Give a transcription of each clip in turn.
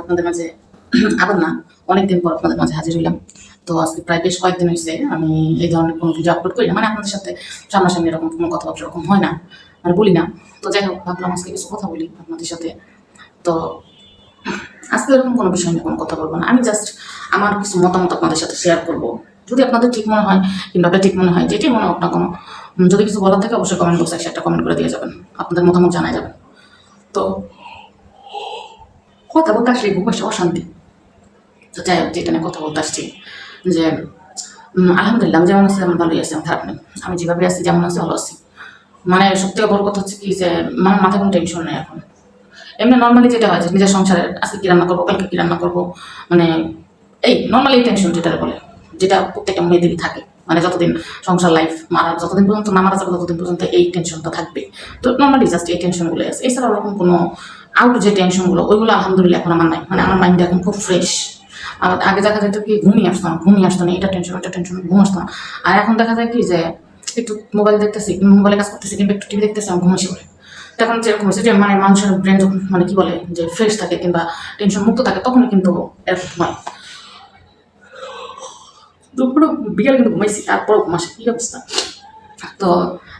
আপনাদের মাঝে আবার না, অনেকদিন পর আপনাদের মাঝে হাজির হইলাম। তো আজকে প্রায় বেশ কয়েকদিন হয়েছে আমি এই ধরনের কোনো ভিডিও আপলোড করি না। মানে আপনাদের সাথে সামনাসামনি এরকম কোনো কথাবার্তা এরকম হয় না মানে বলি না। তো যাই হোক, ভাবলাম আজকে কিছু কথা বলি আপনাদের সাথে। তো আজকে এরকম কোনো বিষয় নিয়ে কোনো কথা বলব না। আমি জাস্ট আমার কিছু মতামত আপনাদের সাথে শেয়ার করব। যদি আপনাদের ঠিক মনে হয়, কিংবা ঠিক মনে হয়, যেটি মনে হোক না কোনো যদি কিছু বলার থাকে, অবশ্যই কমেন্ট বক্সে একটা কমেন্ট করে দিয়ে যাবেন। আপনাদের মতামত জানাই যাবেন। তো কথা বলতে আসলে খুব বেশি অশান্তি। তো যাই হোক যেটা নিয়ে কথা বলতে আসছি, যে আলহামদুলিল্লাহ আমি যেমন আছি তেমন ভালোই আছি খারাপ নেই। আমি যেভাবে আছি, যেমন আছি, ভালো আছি। মানে সব থেকে বড় কথা হচ্ছে কি, যে আমার মাথায় কোনো টেনশন নেই এখন। এমনি নর্মালি যেটা হয়, যে, নিজের সংসারে আজকে কি রান্না করব, কালকে কি রান্না করব মানে এই নর্মালি টেনশন যেটা বলে, যেটা প্রত্যেকটা মেয়েদেরই থাকে। মানে যতদিন সংসার লাইফ মারা, যতদিন পর্যন্ত না মারা যাবে, ততদিন পর্যন্ত এই টেনশনটা থাকবে। তো নর্মালি জাস্ট এই টেনশনগুলো আছে। এছাড়া ওরকম কোনো আউট যে টেনশনগুলো ওইগুলো আলহামদুলিল্লাহ এখন আমার নাই। মানে আমার মাইন্ড এখন খুব ফ্রেশ আর আগে দেখা যেত কি ঘুমিয়ে আসতো না ঘুমিয়ে আসতো না, এটা টেনশন এটা টেনশন ঘুম আসতো না। আর এখন দেখা যায় কি যে একটু মোবাইল দেখতেছি মোবাইলে কাজ করতেছি কিংবা একটু টিভি দেখতেছি আমি ঘুমাসি বলে তখন যেরকম হয়েছে যে মানে মানুষের ব্রেন যখন মানে কি বলে যে ফ্রেশ থাকে কিংবা টেনশন মুক্ত থাকে তখন কিন্তু এরকম হয়। দুপুরে বিকালে কিন্তু ঘুমাইছি, তারপরেও ঘুমাসি কি অবস্থা? তো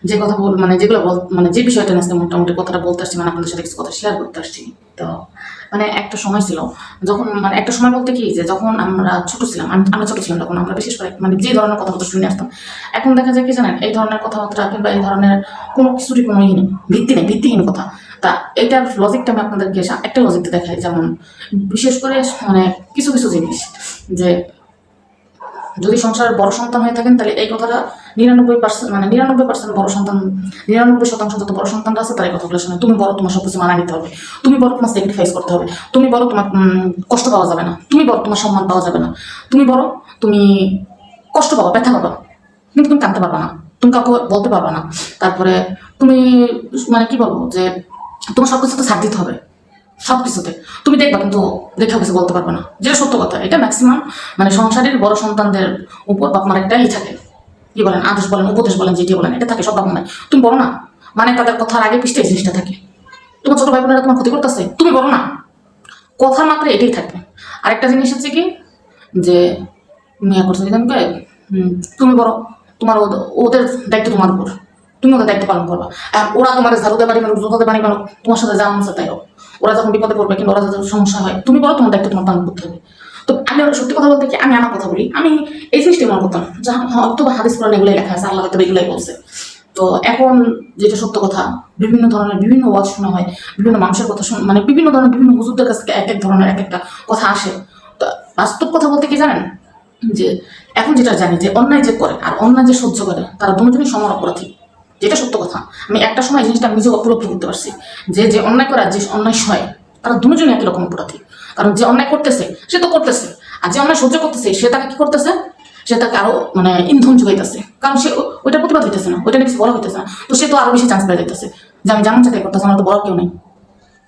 যে কথা বল মানে যেগুলো বল মানে যে বিষয়টা নিয়ে আজকে মোটামুটি কথাটা বলতে আসছি মানে আপনাদের সাথে কিছু কথা শেয়ার করতে আসছি। তো মানে একটা সময় ছিল, যখন মানে একটা সময় বলতে কি, যে যখন আমরা ছোট ছিলাম আমরা ছোট ছিলাম তখন, আমরা বিশেষ করে মানে যে ধরনের কথাবার্তা শুনে আসতাম, এখন দেখা যায় কি জানেন, এই ধরনের কথাবার্তা কিংবা এই ধরনের কোনো কিছুরই কোনো ই নেই, ভিত্তি নেই, ভিত্তিহীন কথা। তা এটার লজিকটা আমি আপনাদেরকে একটা লজিকটা দেখাই, যেমন বিশেষ করে মানে কিছু কিছু জিনিস, যে যদি সংসারের বড় সন্তান হয়ে থাকেন, তাহলে এই কথাটা নিরানব্বই পার্সেন্ট মানে নিরানব্বই পার্সেন্ট বড় সন্তান, নিরানব্বই শতাংশ যত বড় সন্তানরা আছে এই কথাগুলো শুনে। তুমি বড় তোমার সব কিছু মানা নিতে হবে। তুমি বড় তোমার স্যাক্রিফাইস করতে হবে। তুমি বড় তোমার কষ্ট পাওয়া যাবে না। তুমি বড় তোমার সম্মান পাওয়া যাবে না। তুমি বড় তুমি কষ্ট পাবা, ব্যথা পাবা। কিন্তু তুমি কাঁদতে পারবা না। তুমি কাউকে বলতে পারবা না। তারপরে তুমি মানে কি বলব যে তোমার সব কিছুতে ছাড় দিতে হবে। সব কিছুতে তুমি দেখবা কিন্তু দেখেও কিছু বলতে পারবে না। যেটা সত্য কথা, এটা ম্যাক্সিমাম মানে সংসারের বড় সন্তানদের উপর বাপ মার একটাই থাকে। কি বলেন, আদেশ বলেন, উপদেশ বলেন, যেটি বলেন, এটা থাকে, সব মায় তুমি বলো না মানে তাদের কথার আগে এই জিনিসটা থাকে। তোমার ছোট ভাই বোনেরা তোমার ক্ষতি করতেছে, তুমি বলো না। কথা মাত্র এটাই থাকবে। আরেকটা জিনিস হচ্ছে কি, যে মেয়া করছে কি জানবে? তুমি বড় তোমার ওদের- দায়িত্ব তোমার উপর। তুমি ওদের দায়িত্ব পালন করবা। আর ওরা তোমার ঝাড়ুতে পারি মানুষ জুতাতে পারি মানুষ তোমার সাথে যা মন তাই ওরা যখন বিপদে পড়বে কিংবা ওরা যাতে সমস্যা হয়, তুমি বলো তোমার দায়িত্ব তোমার পালন করতে হবে। তো আমি ওরা সত্যি কথা বলতে কি, আমি আমার কথা বলি। আমি এই জিনিসটা মনে করতাম, যা হয়তো বা হাদিস কোরআন এগুলোই লেখা আছে, আল্লাহ হয়তো এগুলোই বলছে। তো এখন যেটা সত্য কথা, বিভিন্ন ধরনের বিভিন্ন ওয়াজ শোনা হয়, বিভিন্ন মানুষের কথা শোনা মানে বিভিন্ন ধরনের বিভিন্ন হুজুরদের কাছ থেকে এক এক ধরনের এক একটা কথা আসে। তো বাস্তব কথা বলতে কি জানেন? যে এখন যেটা জানি যে অন্যায় যে করে আর অন্যায় যে সহ্য করে, তারা দুজনই সমান অপরাধী যেটা সত্য কথা, আমি একটা সময় জিনিসটা নিজে উপলব্ধি করতে পারছি। যে যে অন্যায় করে যে অন্যায় সয়, তারা দুজনই একই রকম অপরাধী। কারণ যে অন্যায় করতেছে, সে তো করতেছে। আর যে অন্যায় সহ্য করতেছে, সে তাকে কি করতেছে? সে তাকে আরও মানে ইন্ধন যোগাইতেছে। কারণ সে ওইটা প্রতিবাদ হইতেছে না, ওইটা কিছু বলা হইতেছে না। তো সে তো আরও বেশি চান্স পেয়ে যাইতেছে যে আমি যেমন চাকরি করতেছে আমার তো বড় কেউ নেই।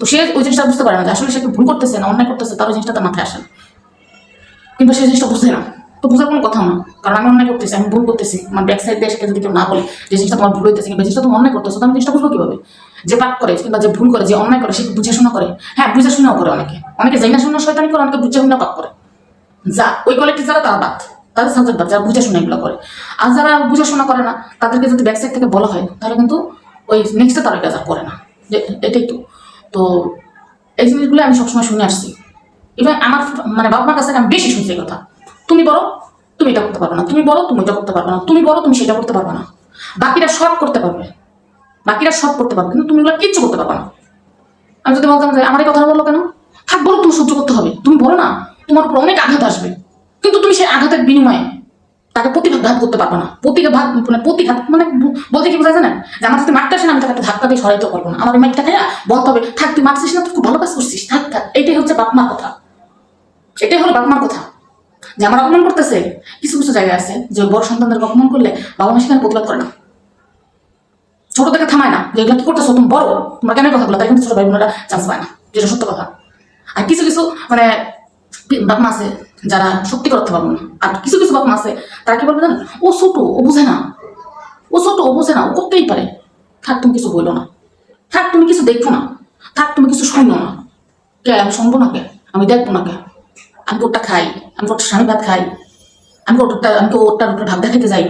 তো সে ওই জিনিসটা বুঝতে পারে না যে আসলে সে ভুল করতেছে না অন্যায় করতেছে, তার ওই জিনিসটা তার মাথায় আসে কিন্তু সেই জিনিসটা বুঝে না। তো বোঝার কোনো কথা না। কারণ আমি অন্যায় করতেছি, আমি ভুল করতেছি। আমার ব্যাক সাইড দিয়ে সেটা যদি কেউ না বলে যে জিনিসটা তোমার ভুল হইতেছে কিংবা জিনিসটা তুমি অন্যায় করতেছো, তো আমি জিনিসটা বুঝব কীভাবে? যে পাপ করে, কিংবা যে ভুল করে, যে অন্যায় করে, সে বুঝে শোনা করে? হ্যাঁ বুঝে শোনাও করে অনেকে। অনেকে জাইনা শোনা শয়তানি করে, অনেকে বুঝে শোনা পাপ করে। যা, ওই কোয়ালিটি যারা তারা বাদ। তাদের সাবজেক্ট বাদ, যারা বুঝে শোনা এগুলো করে। আর যারা বুঝে শোনা করে না, তাদেরকে যদি ব্যাক সাইড থেকে বলা হয় তাহলে কিন্তু ওই নেক্সটে তারা কাজ করে না। এটাই তো। তো এই জিনিসগুলো আমি সবসময় শুনে আসছি। ইভেন আমার মানে বাবা মার কাছ আমি বেশি শুনছি কথা। তুমি বলো তুমি এটা করতে পারবে না। তুমি বলো তুমি এটা করতে পারবে না। তুমি বলো তুমি সেটা করতে পারবে না। বাকিরা সব করতে পারবে। বাকিরা সব করতে পারবে, কিন্তু তুমি এগুলো কিচ্ছু করতে পারবে না। আমি যদি বলতাম যে, আমার এই কথা বলল কেন? থাক, বলো, তুমি সহ্য করতে হবে। তুমি বলো না, তোমার উপর অনেক আঘাত আসবে। কিন্তু তুমি সেই আঘাতের বিনিময়ে তাকে প্রতিঘাত করতে পারবে না। প্রতিঘাত মানে প্রতিঘাত মানে বলতে কি বোঝা যায় না যে আমার যদি মারতে আসে না, আমি তাকে ধাক্কা দিয়ে সরাইতে পারব না। আমার মাইকটা খাইয়া বলতে হবে, থাক, তুই মারছিস না, তুই খুব ভালো কাজ করছিস। থাক থাক এইটাই হচ্ছে বাপ মার কথা। এটাই হলো বাপ মার কথা। যে আমার অপমান করতেছে, কিছু কিছু জায়গায় আছে, যে বড় সন্তানদের অপমান করলে বাবা মা সেখানে প্রতিবাদ করে না। ছোট থেকে থামায় না। যে এগুলো কি করতেছো, তুমি বড়। তোমরা কেন কথাগুলো? তাই কিন্তু ছোট ভাই বোনেরা চান্স পায় না। যেটা সত্য কথা। আর কিছু কিছু মানে বাপ মা আছে যারা সত্যি করতে পারব না আর কিছু কিছু বাপ মা আছে, তারা কি বলবে ও ছোট, ও বুঝে না। ও ছোট, ও বুঝে না। ও করতেই পারে। থাক, তুমি কিছু বলল না। থাক, তুমি কিছু দেখো না। থাক, তুমি কিছু শুনো না। কে, আমি শুনব না কে? আমি দেখব না কে? আমি তো ওটা খাই। আমি তো ওটা স্বামী ভাত খাই। আমি ওটা, আমি তো ওটার উপরে ভাত দেখাতে যাই।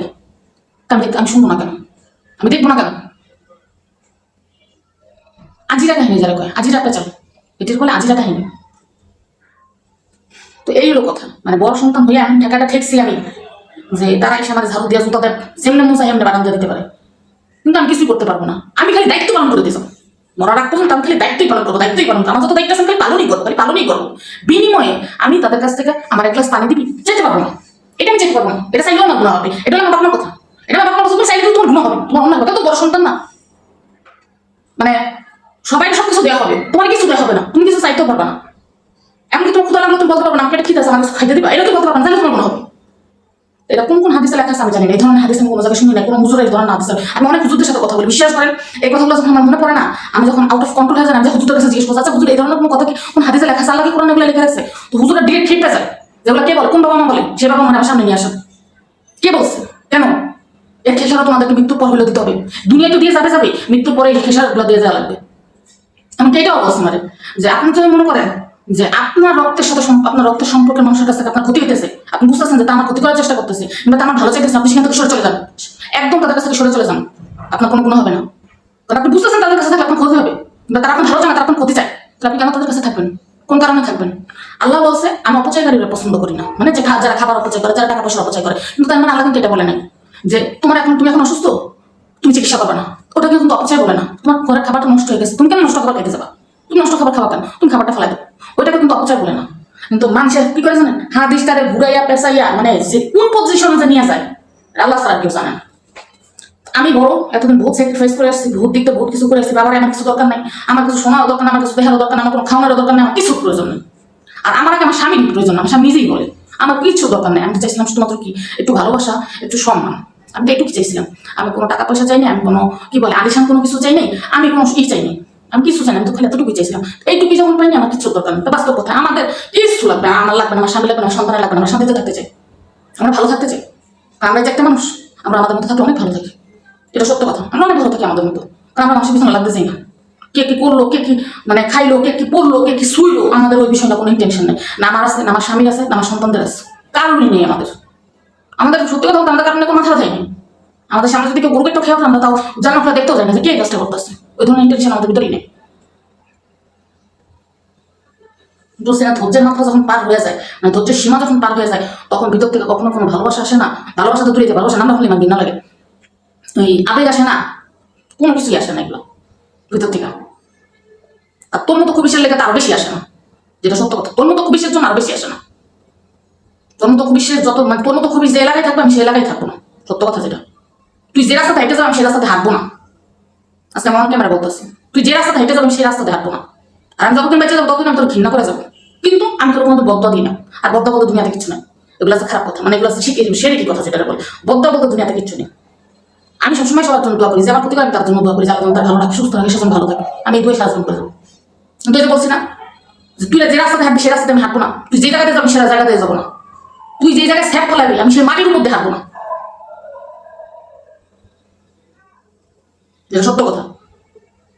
তা আমি আমি শুনব না কেন? আমি দেখব না কেন? আজিরা কাহিনী যারা কয়? আজিরা পেঁচাল এটির বলে আজিরা কাহিনী। তো এই হলো কথা। মানে বড় সন্তান হয়ে আমি ঠেকাটা ঠেকছি আমি, যে তারা এসে আমার ঝাড়ু দিয়া জুতা দেয় সেমনে মন চাই এমনি বারান্দা দিতে পারে। কিন্তু আমি কিছুই করতে পারব না। আমি খালি দায়িত্ব পালন করে দিয়েছি। মরার আগ পর্যন্ত আমি খালি দায়িত্বই পালন করব, দায়িত্বই পালন করব। আমার যত দায়িত্ব আছে খালি পালনই করব, খালি পালনই করব। বিনিময়ে আমি তাদের কাছ থেকে আমার এক গ্লাস পানি দিবি, যেতে পারব না। এটা আমি যেতে পারব না। এটা চাইলেও আমার গুণা হবে। এটা আমার বাপমার কথা। এটা আমার বাপমার কথা তুমি চাইলে তোমার গুণা হবে। তোমার অন্য হবে। তো বড় সন্তান না। মানে সবাই সব কিছু দেওয়া হবে। তোমার কিছু দেওয়া হবে না। তুমি কিছু চাইতেও পারবে না। এমনকি তোমার ক্ষুদা লাগলে তুমি বলতে পারবে না এটা খিদে আছে আমার খাইতে দিবা। এটা তুমি বলতে পারবে না তোমার গুণ হবে। এটা কোন কোন হাদিসে লেখা আছে আমি জানি না। এই ধরনের হাদিস আমি কোনো জায়গায় শুনি না কোনো হুজুরের এই ধরনের হাদিস আমি অনেক হুজুরদের সাথে কথা বলি। বিশ্বাস করেন, এই কথাগুলো যখন আমার মনে পড়ে না, আমি যখন আউট অফ কন্ট্রোল হয়ে যায় আমি যে হুজুরের কাছে জিজ্ঞেস করছি আচ্ছা হুজুর, এই ধরনের কোনো কথা কি কোন হাদিসে লেখা আছে? আল্লাহ কি কোরআন এগুলো লেখা আছে? তো হুজুরের ডিরেক্ট খেপে যায়। যেগুলো কে বলে? কোন বাবা মা বলে? সে বাবা মানে আমার সামনে নিয়ে আসেন। কে বলছে? কেন? এর খেসারা তোমাদেরকে মৃত্যুর পর হলে দিতে হবে। দুনিয়া তো দিয়ে যাবে যাবে, মৃত্যুর পরে এই খেসারগুলো দিয়ে যাওয়া লাগবে। এমনকি এটাও বলছে মানে যে আপনি যদি মনে করেন যে আপনার রক্তের সাথে আপনার রক্তের সম্পর্কের মানুষের কাছ আপনার ক্ষতি হইতেছে। আপনি বুঝতেছেন যে তা আমার ক্ষতি করার চেষ্টা করতেছে, কিংবা তা আমার ভালো চাইতেছে, আপনি সেখান থেকে সরে চলে যান। একদম তাদের কাছ থেকে সরে চলে যান। আপনার কোনো গুণ হবে না। কারণ আপনি বুঝতেছেন তাদের কাছে থাকলে আপনার ক্ষতি হবে, কিংবা তারা আপনার ভালো চায় তারা আপনার ক্ষতি চায়। তাহলে আপনি কেন তাদের কাছে থাকবেন? কোন কারণে থাকবেন? আল্লাহ বলছে, আমি অপচয়কারীরা পছন্দ করি না। মানে যে যারা খাবার অপচয় করে, যারা টাকা পয়সা অপচয় করে। কিন্তু তার মানে আল্লাহ কিন্তু এটা বলে নাই যে, তোমার এখন তুমি এখন অসুস্থ? তুমি চিকিৎসা করবে না। ওটাকে কিন্তু অপচয় বলে না। তোমার ঘরের খাবারটা নষ্ট হয়ে গেছে। তুমি কেন নষ্ট খাবার খাইতে যাবা? তুমি নষ্ট খাবার খাওয়া কেন? তুমি খাবারটা ফেলাই দাও। ওইটাকে কিন্তু অপচয় বলে না। কিন্তু মানুষের কি করে জানেন? হাদিস তারে ঘুরাইয়া পেঁচাইয়া মানে যে কোন পজিশনে যে নিয়ে যায়, আল্লাহ ছাড়া কেউ জানে না। আমি বড়, এতদিন বহুত স্যাক্রিফাইস করে আসছি, বহুত দিকতে বহুত কিছু করে আসছি। বাবার, আমার কিছু দরকার নাই। আমার কিছু শোনার দরকার আমার কিছু দেখার দরকার আমার কোনো খাওয়ানোর দরকার নেই, আমার কিছু প্রয়োজন নেই। আর আমার আগে আমার স্বামীর প্রয়োজন, আমার স্বামী নিজেই বলে, আমার কিছু দরকার নেই। আমি চাইছিলাম শুধুমাত্র কি? একটু ভালোবাসা, একটু সম্মান। আমি তো একটু চাইছিলাম আমি কোনো টাকা পয়সা চাইনি আমি কোনো, কি বলে, আলিশান কোনো কিছু চাই নাই, আমি কোনো ই চাইনি আমি কিছু চাই না আমি তো খালি এতটুকুই চাইছিলাম এইটুকুই যখন পাইনি, আমার কিছু দরকার নেই। বাস্তব কথা। আমাদের কিছু লাগবে আমার লাগবে না, আমার স্বামী লাগবে না সন্তানের লাগবে না, আমার শান্তিতে থাকতে চাই। আমরা ভালো থাকতে চাই। আমরা যে একটা মানুষ, আমরা আমাদের মতো থাকলে অনেক ভালো থাকি। এটা সত্য কথা। আমরা অনেক ভালো থাকি আমাদের মতো। কারণ আমরা মানুষের পিছনে লাগতে চাই না। কে কি করল, কে কি মানে খাইলো, কে কি পড়ল, কে কি শুইলো, আমাদের ওই বিষয়টা কোনো ইন্টেনশন নেই। না আমার আছে, না আমার স্বামীর আছে, না আমার সন্তানদের আছে। কারণই নেই আমাদের। আমাদের সত্যি কথা আমাদের কারণে কোনো মাথা দেয়নি। আমাদের সামনে যদি কেউ গরু একটু খেয়ে আমরা তাও জানা ফেলা দেখতেও যাই না যে কে কাজটা করতেছে। ওই ধরনের ইন্টেনশন আমাদের ভিতরেই নেই। বলছি ধৈর্যের মাত্রা যখন পার হয়ে যায় মানে ধৈর্যের সীমা যখন পার হয়ে যায়, তখন ভিতর থেকে কখনো কোনো ভালোবাসা আসে না। ভালোবাসা তো দূরে ভালোবাসা নাম রাখলে আমার ঘৃণা লাগে। ওই আবেগ আসে না, কোনো কিছুই আসে না এগুলো, ভিতর থেকে। আর তোর মতো খুবিসের লেগে তো আরও বেশি আসে না, যেটা সত্য কথা। তোর মতো খুবিসের জন্য আরও বেশি আসে না। মতো খুবিসের যত মানে তোর মতো খুবিস যে এলাকায় থাকবে আমি সেই এলাকায় থাকব না। সত্য কথা যেটা। তুই যে রাস্তাতে হেঁটে যাব আমি সেই রাস্তাতে হাঁটবো না। আজকে আমার ক্যামেরা বলতেছি তুই যে রাস্তাতে হেঁটে যাব আমি সেই রাস্তাতে হাঁটবো না। আর আমি যতদিন বেঁচে যাব ততদিন আমি তোর ঘৃণা করে যাব। কিন্তু আমি তোর কোনো বদ্ধ দিই না। আর বদ্ধ বলতে দুনিয়াতে কিছু নাই। এগুলো আছে খারাপ কথা। মানে এগুলো আছে শিখে কি কথা যেটা বলে। বদ্ধ বলতে দুনিয়াতে কিছু নেই। আমি সবসময় সবার জন্য দোয়া করি। যে আমার প্রতিকার আমি তার জন্য দোয়া করি। যে আল্লাহ তার ভালো থাকে সুস্থ থাকে সেজন ভালো থাকে। আমি এই দুই সাহায্য করে যাব কিন্তু এই বলছি না তুই যে রাস্তাতে হাঁটবি সেই রাস্তাতে আমি হাঁটবো না। তুই যে জায়গাতে যাবি সেই জায়গাতে যাব না। তুই যে জায়গায় স্যাপ ফলাবি, আমি সেই মাটির মধ্যে হাঁটবো না। যেটা সত্য কথা।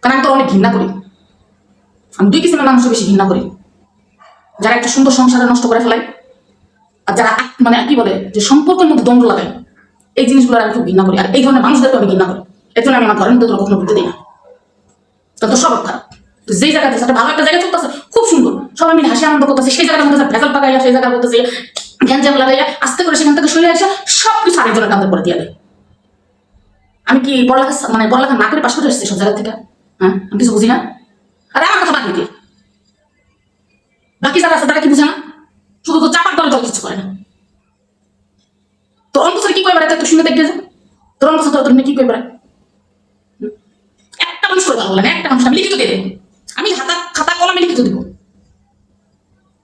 কারণ আমি তোর অনেক ঘৃণা করি। আমি দুই কিসিমের মানুষের বেশি ঘৃণা করি। যারা একটা সুন্দর সংসারে নষ্ট করে ফেলায়, আর যারা মানে কি বলে, যে সম্পর্কের মধ্যে দ্বন্দ্ব লাগায়, এই জিনিসগুলো আমি খুব ঘৃণা করি। আর এই ধরনের মানুষদেরকে আমি ঘৃণা করি। এর জন্য আমি আমার ঘরের মধ্যে তোরা কখনো ঘুরতে দিই না। তো তোর স্বভাব খারাপ। তো যেই জায়গাতে সেটা ভালো একটা জায়গা চলতেছে, খুব সুন্দর। সবাই মিলে হাসি আনন্দ করতেছে, সেই জায়গার মধ্যে ভেজাল পাকাইয়া সেই জায়গার মধ্যে গ্যাঞ্জাম লাগাইয়া আস্তে করে সেখান থেকে সরে আসা সব কিছু আরেকজনের কাঁধে করে দিয়ে আমি কি পড়ালেখা মানে পড়ালেখা না করে পাশ করে এসেছি সব জায়গা থেকে? হ্যাঁ আমি কিছু বুঝি না। আরে আমার কথা দিতে। বাকি যারা আছে তারা কি বুঝে না? শুধু তো চাপার দলে দল কিছু করে না। তোর অঙ্ক কি করে বেড়াতে তুই শুনে দেখবে যে। তোর স্যার তোর কি করে বেড়ায় একটা মানুষ করে ভালো লাগে একটা মানুষ আমি লিখিত দিয়ে দেবো। আমি খাতা খাতা কলমে লিখিত দেবো।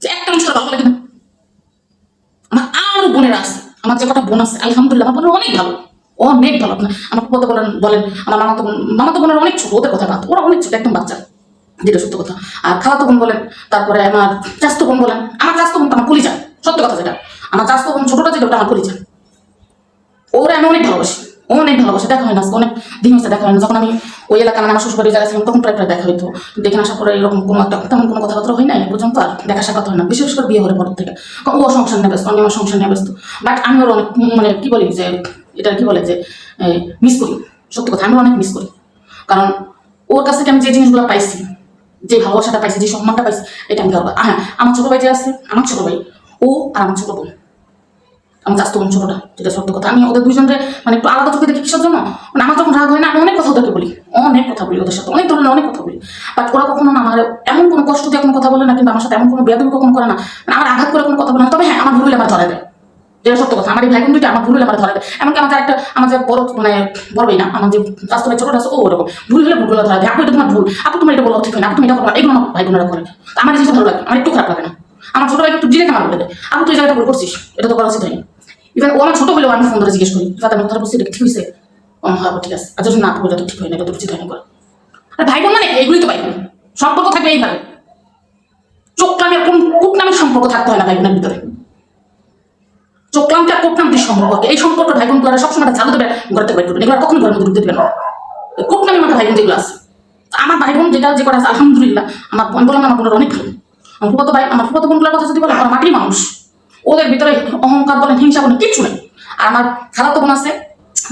একটা মানুষ করে ভালো লাগে না আমার আরও বোনেরা আছে আমার যে কটা বোন আছে, আলহামদুলিল্লাহ, আমার বোনের অনেক ভালো অনেক ভালো। আপনার আমার কত বলেন বলেন, আমার মামাতো বোন, মামাতো বোনের অনেক ছোট, ওদের কথা বাদ, ওরা অনেক ছোট, একদম বাচ্চা, যেটা সত্য কথা। আর খালাতো বোন বলেন, তারপরে আমার চাস্তো বোন বলেন, আমার চাস্তো বোন আমার যায় সত্য কথা যেটা। আমার চাস্তো বোন ছোটটা যেটা, ওটা আমার যান ওরা আমি অনেক ভালোবাসি। অনেক ভালোবাসি, দেখা হয় না অনেক দিন হয়েছে দেখা হয় না। যখন আমি ওই এলাকা মানে আমার শ্বশুরবাড়ির জায়গায় ছিলাম, তখন প্রায় প্রায় দেখা হইতো। এখানে আসার পরে এরকম কোনো একটা তেমন কোনো কথাবার্তা হয় না নাই তার দেখা সাক্ষাৎ হয় না। বিশেষ করে বিয়ে হলে পর থেকে। ও সংসার নিয়ে ব্যস্ত, আমি আমার সংসার নিয়ে ব্যস্ত। বাট আমি ওর অনেক মানে কি বলি যে এটা কি বলে যে মিস করি। সত্যি কথা, আমি অনেক মিস করি। কারণ ওর কাছ থেকে আমি যে জিনিসগুলো পাইছি, যে ভালোবাসাটা পাইছি, যে সম্মানটা পাইছি, এটা আমি হ্যাঁ আমার ছোট ভাই যে আছে, আমার ছোট ভাই, ও আর আমার ছোট বোন। আমার চাস্ত বোন ছোটটা, যেটা সত্য কথা। আমি ওদের দুজনকে মানে একটু আলাদা চোখে দেখি কিসের জন্য। মানে আমার যখন রাগ হয় না, আমি অনেক কথা ওদেরকে বলি। অনেক কথা বলি ওদের সাথে, অনেক ধরনের অনেক কথা বলি। বাট ওরা কখনো না আমার এমন কোনো কষ্ট দিয়ে কোনো কথা বলে না, কিন্তু আমার সাথে এমন কোনো বেদবি কখনো করে না। মানে আমার আঘাত করে কোনো কথা বলে না। তবে হ্যাঁ আমার ভুল আমার ধরে দেয়। যেটা সত্য কথা, আমার এই ভাই দুইটা আমার ভুল হলে আমার ধরে দেয়। এমনকি আমার একটা আমার যে বড় মানে বড় না, আমার যে ভাই ছোটটা আছে, ও ওরকম। ভুল হলে ভুল হলে ধরে দেয়। আপু, এটা তোমার ভুল। আপু তুমি এটা বলো ঠিক হয় না। তুমি এটা করো এগুলো ভাই বোনেরা করে। আমার জিনিসটা ভালো লাগে আমার একটু খারাপ লাগে না। আমার ছোট ভাই একটু ডিরেক্ট আমার বলে দেয় আপু, তুই জায়গাটা ভুল করছিস? এটা তো করা উচিত হয়নি। ইভেন ও আমার ছোট হলেও আমি ফোন ধরে জিজ্ঞেস করি, দাদা আমি কথা বলছি ঠিক হয়েছে? হ্যাঁ ঠিক আছে। আর যদি না এটা তো ঠিক হয় না তো উচিত করে। আর ভাই বোন মানে এগুলোই তো ভাই বোন। সম্পর্ক থাকবে এইভাবে। চোখ নামের কোন কুট নামের সম্পর্ক থাকতে হয় না ভাই বোনের ভিতরে? চোখলামটা কোটনামটির সম্পর্ক? এই সম্পর্ক ভাই বোন তোরা সবসময় ঝালু দেবে ঘর থেকে বাইর করবে এগুলো কখনো ঘরের মধ্যে দেবে না। কোটনামি মাথা ভাই বোন যেগুলো আছে? আমার ভাই বোন যেটা যে কটা আছে, আলহামদুলিল্লাহ, আমার বোন বললাম আমার বোনের অনেক ভালো। আমার ফুপাতো ভাই আমার ফুপাতো বোনগুলোর কথা যদি বলে আমার মাটির মানুষ। ওদের ভিতরে অহংকার বলেন, হিংসা বলেন, কিচ্ছু নেই। আর আমার খালাতো বোন আছে,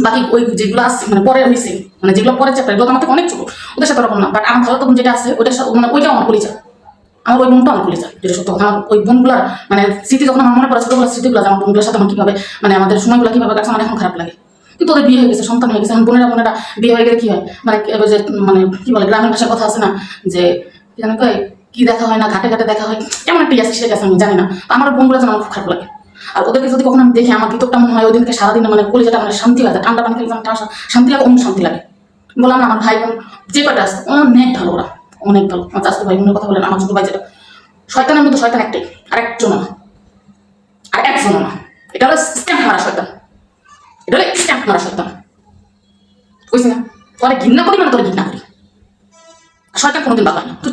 বাকি ওই যেগুলো আছে মানে পরে হয়েছে মানে যেগুলো পরে চ্যাপ্টার এগুলো আমার থেকে অনেক ছোট, ওদের সাথে ওরকম না বাট আমার খালাতো বোন যেটা আছে, ওইটার সাথে মানে ওইটা আমার পরিচয় আমার ওই বোনটা আমার ভুলে যায় যেটা সত্য আমার ওই বোনগুলার মানে স্মৃতি যখন আমার মনে পড়ে, ছোটবেলার স্মৃতিগুলো আমার বোনগুলোর সাথে আমার কীভাবে মানে আমাদের সময়গুলো কীভাবে কাটছে, আমার এখন খারাপ লাগে। কিন্তু ওদের বিয়ে হয়ে গেছে, সন্তান হয়ে গেছে, এখন বোনেরা বোনেরা বিয়ে হয়ে গেলে কি হয়? মানে যে মানে কি বলে গ্রামীণ ভাষার কথা আছে না, যে কয় কি দেখা হয় না, ঘাটে ঘাটে দেখা হয়, এমন একটা ইয়াসি সেটা আমি জানি না। আমার বোনগুলো যেন আমার খুব খারাপ লাগে। আর ওদেরকে যদি কখনো আমি দেখি, আমার ভিতরটা মনে হয়? ওই দিনকে সারাদিন মানে কলিজাটা মানে শান্তি হয়, ঠান্ডা পানি খেলে ঠান্ডা শান্তি লাগে, অন্য শান্তি লাগে। বললাম আমার ভাই বোন যে কয়টা আছে, অনেক ভালো ওরা, অনেক ভালো। আমার চাষতে ভাই বোনের কথা বলেন, আমার ছোট ভাই যেটা। শয়তানের মধ্যে শয়তান একটাই, আর একজন না। আর একজন না। এটা হলো স্ট্যাম্প মারা শয়তান। এটা হলো স্ট্যাম্প মারা শয়তান। বুঝছি না? তোরা ঘৃণা করি মানে তোরা ঘৃণা করি। শয়তান কোনোদিন হয় না। তুই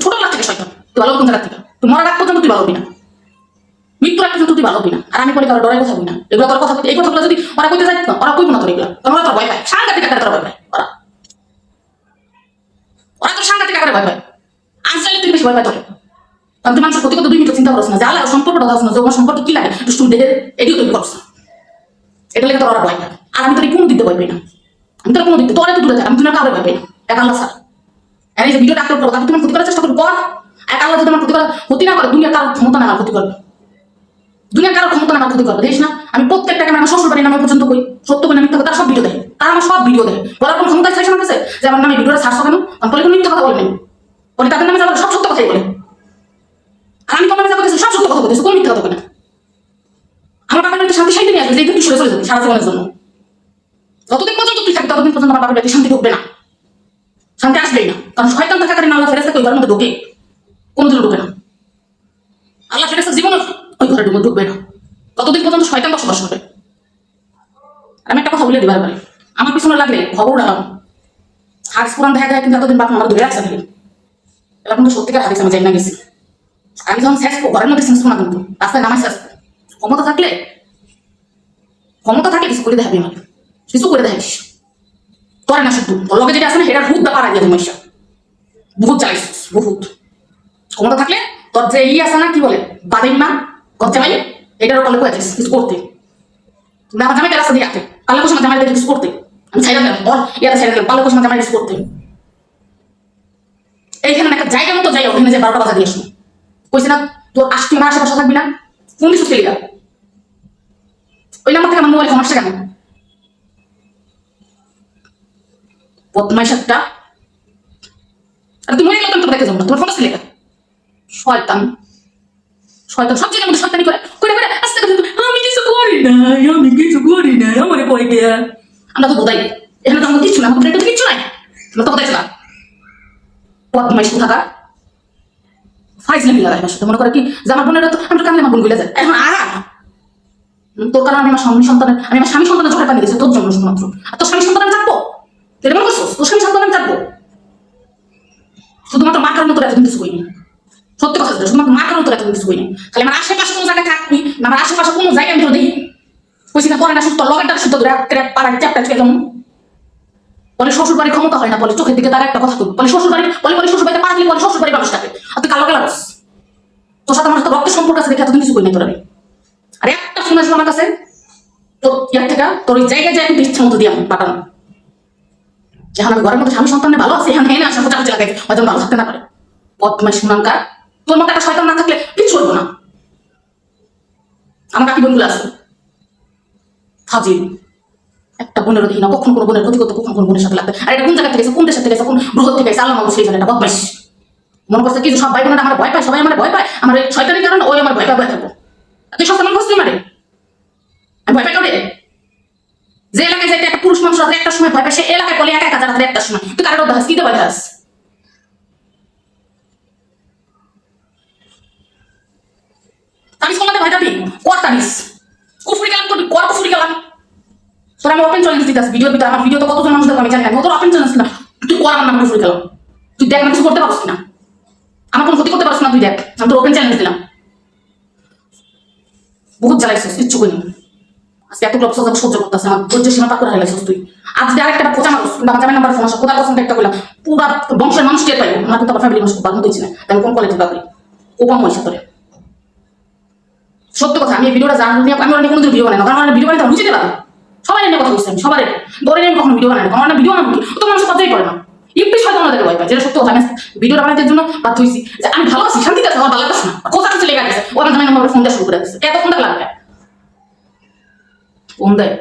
তুই ভালো কোন জায়গা তুই মরার আগ পর্যন্ত তুই ভালো না মৃত্যুর আগ পর্যন্ত তুই ভালো না আর আমি বলি কারও ডরের কথা না। এগুলো তোর কথা এই কথাগুলো যদি ওরা কইতে যায় ওরা কইব না তোর এগুলো। কারণ তোর ভয় পায়। সাংঘাতিক আকারে তোর ভয় পায়। ওরা। ওরা তোর সাংঘাতিক আকারে ভয় পায়। আনসাইলে তুই বেশি ভয় পায় তোরে কারণ মানুষের ক্ষতি করতে দুই মিনিট চিন্তা করছ না। যে আল্লাহ সম্পর্কটা দাস না যে ওর সম্পর্কে কি লাগে শুন দেখে এটিও তুমি করছ এটা লেগে তোর ওরা ভয় পায় আর আমি তোর কোনো দিতে ভয় পাই না। আমি তোর কোনো দিতে তোর তো দূরে থাক, আমি তোমার কাউরে ভয় পাই না। এক আল্লাহ স্যার। এই যে ভিডিওটা আপলোড করব আমি তোমার ক্ষতি করার চেষ্টা করব। কর। এক আল্লাহ যদি আমার ক্ষতি করার ক্ষতি না করে দুনিয়া কারোর ক্ষমতা না ক্ষতি করবে। দুনিয়া কারোর ক্ষমতা না ক্ষতি করবে। দেখিস না, আমি প্রত্যেকটাকে আমার শ্বশুর বাড়ির নামে পর্যন্ত কই, সত্য করে মিথ্যা কথা সব ভিডিও দেয় তারা আমার সব ভিডিও দেয় বলার কোনো ক্ষমতা চাইছে আমার কাছে? যে আমার নামে ভিডিওটা ছাড়ছো কেন? আমি বলে, কোনো মিথ্যা কথা বলে নেই বলে, তাদের নামে যাব, সব সত্য কথাই বলে। আর আমি তোমার নামে সব সত্য কথা বলতেছি কোনো মিথ্যা কথা বলে আমার বাবার বাড়িতে শান্তি সাইতে নিয়ে আসবে যে তুই সরে চলে যাবে, সারা জীবনের জন্য। যতদিন পর্যন্ত তুই থাকবি, ততদিন পর্যন্ত আমার বাবার বাড়িতে শান্তি ঢুকবে না। শান্তি আসবেই না। কারণ শয়তান থাকাকালীন আল্লাহ ফেরেস্তাকে ওই ঘরের মধ্যে ঢোকে। কোনোদিনও ঢুকে না। আল্লাহ ফেরেস্তা জীবনে ওই ঘরে ঢুকে ঢুকবে না। ততদিন পর্যন্ত শয়তান বসবাস করবে। আমি একটা কথা বলে দিবার পারি আমার পিছনে লাগলে খবর হাদিস কোরআন দেখা যায় কিন্তু এতদিন বাপ আমার ধরে রাখছে নাকি এবার কিন্তু সত্যিকার হাদিস আমি জানি না গেছি। আমি যখন শেষ ঘরের মধ্যে শেষ না কিন্তু। রাস্তায় নামাই শেষ ক্ষমতা থাকলে ক্ষমতা থাকলে কিছু করে দেখাবি আমার কিছু করে দেখাইস করে না শুধু। তোর লগে যেটা আছে না, সেটার হুদ ব্যাপার আগে তুমি বহুত চালাইছিস বহুত ক্ষমতা থাকলে তোর যে ই আছে না, কি বলে বাদিন না গজ্জা মাই এটার কলে কয়েছিস কিছু করতে। না আমার জামাইকে রাস্তা দিয়ে রাখতে কালে বসে আমার জামাইকে কিছু করতে। আমি ছাইড়া দিলাম, বল ইয়াটা ছাইড়া দিলাম কালে বসে আমার জামাই কিছু করতে। এইখানে একটা জায়গা মতো যাই ওখানে যে বারোটা বাজা দিয়ে আসুন কইছি না, তোর আশটি আমার আশেপাশে থাকবি না, কোন কিছু ফেলি ওই নাম্বার থেকে আমার মোবাইল ফোন আসছে কেন? বদমাইশ একটা। আর তুমি তোকে দেখে যাব না। তোমার ফোন আসছে লেখা শয়তান। শয়তান সব জায়গার মধ্যে শয়তানি করে করে করে, আস্তে আমি কিছু করি না আমি কিছু করি না আমার কয় কে? আমরা তো বোধাই। এখানে তো আমার কিছু না আমাদের তো কিচ্ছু নাই। আমরা তো বোধাইছি না বদমাইশ থাকা ফাইজলে মিলা আমার সাথে মনে করে কি, যে আমার বোনেরা তো আমি তো আমার বোন গুলে যায়। এখন আ তোর কারণে আমি আমার স্বামী সন্তানের, আমি আমার স্বামী সন্তানের চোখে পানি দিয়েছি, তোর জন্য শুধুমাত্র। আর তোর স্বামী সন্তান আমি থাকব? তুই তোর স্বামী সন্তান আমি থাকব? শুধুমাত্র মা কারণ তোর এতদিন কিছু করিনি। সত্যি কথা যেটা, শুধুমাত্র মা কারণ তোর এতদিন কিছু করিনি খালি আমার আশেপাশে কোনো জায়গায় থাকবি না আমার আশেপাশে কোনো জায়গায় আমি দেখি কইছি না পরে না সুস্থ লগেরটা সুস্থ ধরে পাড়ায় চ্যাপটা চুকে যেমন বলে শ্বশুর বাড়ির ক্ষমতা হয় না বলে চোখের দিকে তার একটা কথা কই। বলে শ্বশুর বাড়ি বলে বলে শ্বশুর বাড়িতে পারলি বলে শ্বশুর বাড়ির মানুষটাকে আর তুই কালো তো তোর সাথে আমার সাথে রক্তের সম্পর্ক আছে দেখে এতদিন কিছু করি নাই তোর আমি। আর একটা ফোন আসলো আমার কাছে তোর ইয়ার থেকে তোর ওই জায়গায় যাই ইচ্ছা মতো দিয়ে পাঠানো যখন আমি ঘরের মধ্যে স্বামী সন্তানে ভালো আছে এখানে না আসা খোঁচা লাগাইছে হয়তো ভালো থাকতে না পারে। বদমাই সুনামকার তোর মতো একটা শয়তান না থাকলে কিছু হইব না। আমার কাকি বোনগুলো আছে? ফাজিল। একটা বোনের দেখি না কখন কোনো বোনের ক্ষতি করতে কখন কোনো বোনের সাথে লাগবে? আর এটা কোন জায়গা থেকে কোন দেশের থেকে কোন বৃহৎ থেকে আল্লাহ মাবুদ সেই জায়গাটা বদমাইশ। মনে করছে কি যে সব ভাই আমার ভয় পায়, সবাই আমার ভয় পায়। আমার এই শয়তানের কারণে ওই আমার ভয় পায়, ভয় থাকব। তুই সস্তা মনে করছিস মারে আমি ভয় পাই কাউরে? যে এলাকায় যাইতে একটা পুরুষ মানুষ রাত্রে একটা সময় ভয় পায়, সে এলাকায় বলে একা একা রাত্রে একটা সময়। তুই কারোর দাস কি দেওয়া দাস কমাতে কর কুফুরি কালাম করবি, কর কুফুরি কালাম। তোর আমি ওপেন চ্যালেঞ্জ দিতে ভিডিওর ভিতরে আমার ভিডিও তো কতজন মানুষ দেখো আমি জানি না তোর ওপেন চ্যালেঞ্জ তুই কর আমার নামে কুফুরি কালাম। তুই দেখ না, কিছু করতে পারছিস না আমার কোনো ক্ষতি করতে পারছিস না, তুই দেখ। আমি তোর ওপেন চ্যালেঞ্জ দিলাম। বহুত জ্বালাইছিস ইচ্ছু করি আজকে এত লোক সহ্য সহ্য করতেছে, আমার ধৈর্য করে হাইলাইছিস তুই। আজ যদি আরেকটা খোঁচা মানুষ আমার জামাই নাম্বার ফোন আসা কোথায় একটা করলাম। পুরা বংশের মানুষ টের পাইবো আমার কিন্তু আমার ফ্যামিলি মানুষ খুব ভালো দিচ্ছি না আমি কোন কলেজে বাকরি কোপাম পয়সা তোরে। সত্য কথা, আমি ভিডিওটা জানি আমি অনেক কোনোদিন ভিডিও বানাই কারণ ভিডিও বানাই বুঝতে পারব সবাই নিয়ে কথা বলছি আমি সবাই ধরে নিয়ে কখনো ভিডিও বানাই কারণ ভিডিও বানাবো তো মানুষ কথাই পড়ে না। একটু সাধারণ আমাদের ভয় পায়, যেটা সত্য কথা। আমি ভিডিওটা বানাইতে জন্য বাধ্য হয়েছি যে আমি ভালো আছি, শান্তিতে আছি, আমার ভালো না। কোথা কিছু লেগে গেছে ও আমার ফোন দেওয়া শুরু করে দিচ্ছে এত ফোন দেওয়া লাগবে। ফোন দেয়।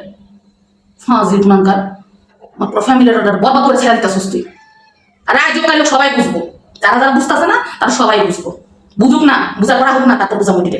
ফাজিল গুণাঙ্কার আমার পুরো ফ্যামিলির অর্ডার বরবাদ করে ছেড়ে দিতে সুস্থি আর আজ লোক সবাই বুঝব। যারা যারা বুঝতেছে না, তারা সবাই বুঝব। বুঝুক না, বুঝা করা হোক না, তারপর বুঝা মুটিতে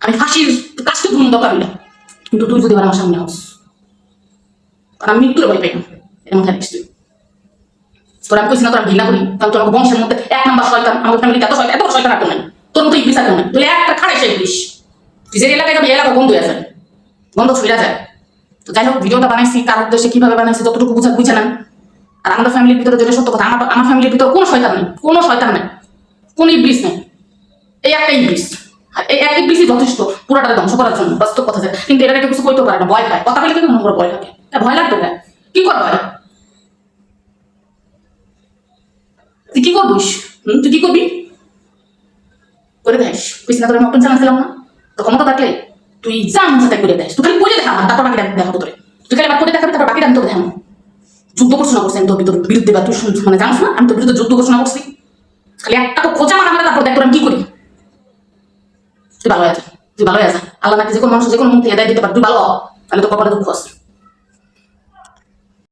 আমি ফাঁসির কাজটা তুমি দরকার হইলাম কিন্তু তুই যদি আমার সামনে হস কারণ আমি মৃত্যুর ভয় পাই না রাখিস তুই তোর আমি কইছি না, তোর ঘৃণা করি, তাহলে তোর বংশের মধ্যে এক নাম্বার শয়তান, আমার ফ্যামিলিতে এত শয়তান এত শয়তান কেউ নাই। তোর মতো ইবলিস কেউ নাই। তুই একটা খাড়ে সেই ইবলিস তুই যে এলাকায় এলাকা বন্ধ হয়ে যায় বন্ধ ছুঁড়া যায়। তো যাই হোক, ভিডিওটা বানাইছি, কার উদ্দেশ্যে, কীভাবে বানাইছি, যতটুকু বুঝা বুঝে না আর আমাদের ফ্যামিলির ভিতরে যেটা সত্য কথা, আমার আমার ফ্যামিলির ভিতরে কোনো শয়তান নেই, কোনো শয়তান নেই, কোনো ইবলিস নেই। এই একটা ইবলিস। এক যথেষ্ট পুরোটা ধ্বংস করার জন্য, বাস্তব কথা যায় কিন্তু কিছু করতে পারে না, ভয় পায়। কথা বলে কিন্তু করে ভয় লাগে ভয় লাগবে না কি তুই কি করবিস তুই কি করবি? করে দেস কৃষ্ণা তোর আমি ওপেন জানাছিলাম না। তো ক্ষমতা থাকলে তুই যা মন করে দেস তুই খালি করে দেখা তারপর বাকি দেখাবো তোরে। তুই খালি করে দেখাবি, তারপর বাকিটা আমি তোকে যুদ্ধ ঘোষণা করছি আমি তোর ভিতর বিরুদ্ধে বা তুই মানে জানিস না? আমি তোর বিরুদ্ধে যুদ্ধ ঘোষণা করছি। খালি একটা তো খোঁজা মারা মারা, তারপর দেখ তোর আমি কি করি? তুই ভালো যা তুই ভালো যা আল্লাহ নাকি যে কোনো মানুষ যে কোনো মুহূর্তে হেদায় দিতে পারে। তুই ভালো তাহলে তো কপালে দুঃখ আছে।